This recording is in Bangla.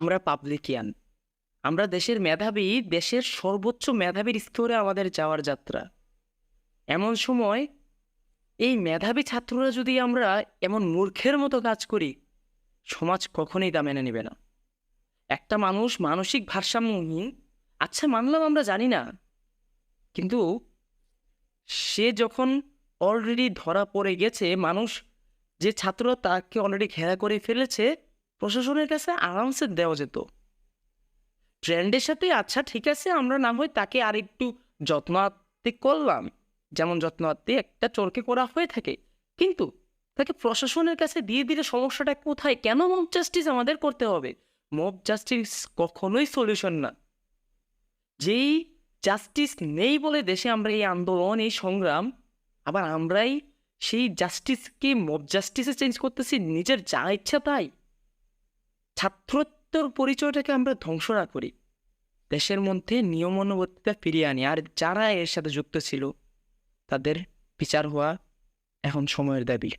আমরা পাবলিকিয়ান আমরা দেশের মেধাবী, দেশের সর্বোচ্চ মেধাবীর স্তরে আমাদের যাওয়ার যাত্রা। এমন সময় এই মেধাবী ছাত্ররা যদি আমরা এমন মূর্খের মতো কাজ করি, সমাজ কখনোই তা মেনে নেবে না। একটা মানুষ মানসিক ভারসাম্যহীন আচ্ছা মানলাম আমরা জানি না, কিন্তু সে যখন অলরেডি ধরা পড়ে গেছে, মানুষ যে ছাত্র তাকে অলরেডি ঘেরা করে ফেলেছে প্রশাসনের কাছে আরামসে দেওয়া যেত। ট্রেন্ডের সাথে আচ্ছা ঠিক আছে, আমরা না হয় তাকে আর একটু যত্নাত্মিক করলাম। যেমন যত্নাত্মিক একটা চোরকে করা হয়ে থাকে। কিন্তু তাকে প্রশাসনের কাছে দিয়ে দিলে সমস্যাটা কোথায়? কেন মব জাস্টিস আমাদের করতে হবে? মব জাস্টিস কখনোই সলিউশন না। যেই জাস্টিস নেই বলে দেশে আমরা এই আন্দোলন, এই সংগ্রাম, আবার আমরাই সেই জাস্টিসকে মব জাস্টিসে চেঞ্জ করতেছি, নিজের যা ইচ্ছা তাই। ছাত্রত্বর পরিচয়টাকে আমরা ধ্বংস না করি। দেশের মধ্যে নিয়মানুবর্তিতা ফিরিয়ে আনি। আর যারা এর সাথে যুক্ত ছিল, তাদের বিচার হওয়া এখন সময়ের দাবি।